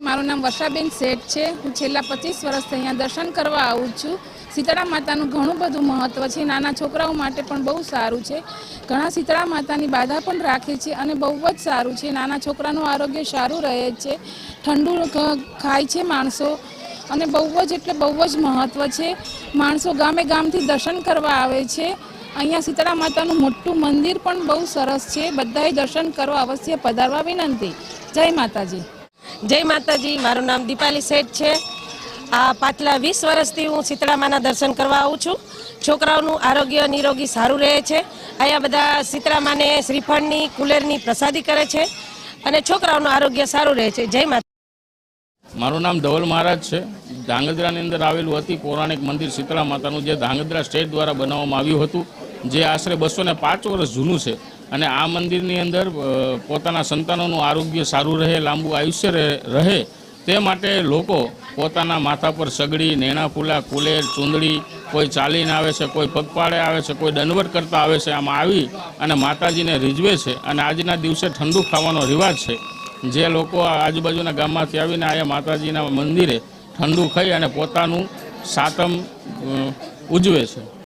મારું નામ વર્ષાબેન શેઠ છે. હું છેલ્લા પચીસ વર્ષથી અહીંયા દર્શન કરવા આવું છું. શીતળા માતાનું ઘણું બધું મહત્ત્વ છે. નાના છોકરાઓ માટે પણ બહુ સારું છે. ઘણા શીતળા માતાની બાધા પણ રાખે છે અને બહુ જ સારું છે. નાના છોકરાનું આરોગ્ય સારું રહે છે. ઠંડુ ખાય છે માણસો અને બહુ જ એટલે બહુ જ મહત્ત્વ છે. માણસો ગામે ગામથી દર્શન કરવા આવે છે. અહીંયા શીતળા માતાનું મોટું મંદિર પણ બહુ સરસ છે. બધાએ દર્શન કરવા અવશ્ય. પધારવા વિનંતી. જય માતાજી. જય માતાજી, મારું નામ દીપાલી શેઠ છે. આ પાછલા વીસ વર્ષથી હું શીતળામાના દર્શન કરવા આવું છું. છોકરાઓનું આરોગ્ય નિરોગી સારું રહે છે. અહીંયા બધા શીતળામાને શ્રીફળની, કુલેરની પ્રસાદી કરે છે અને છોકરાઓનું આરોગ્ય સારું રહે છે. જય માતા મારું નામ ધવલ મહારાજ છે. ધાંગધ્રાની અંદર આવેલું અતિ પૌરાણિક મંદિર શીતળા માતાનું જે ધાંગધ્રા સ્ટેટ દ્વારા બનાવવામાં આવ્યું હતું. જે આશરે બસો ને પાંચ વર્ષ જૂનું છે અને આ મંદિરની અંદર પોતાના સંતાનોનું આરોગ્ય સારું રહે, લાંબુ આયુષ્ય રહે- તે માટે લોકો પોતાના માથા પર સગડી, નેણા ફૂલા, કુલેર, ચૂંદડી, કોઈ ચાલીને આવે છે, કોઈ પગપાળે આવે છે, કોઈ દંડવટ કરતા આવે છે, આમાં આવી અને માતાજીને રીઝવે છે અને આજના દિવસે ઠંડુ ખાવાનો રિવાજ છે. જે લોકો આજુબાજુના ગામમાંથી આવીને અહીંયા માતાજીના મંદિરે ઠંડુ ખાઈ અને પોતાનું સાતમ ઉજવે છે.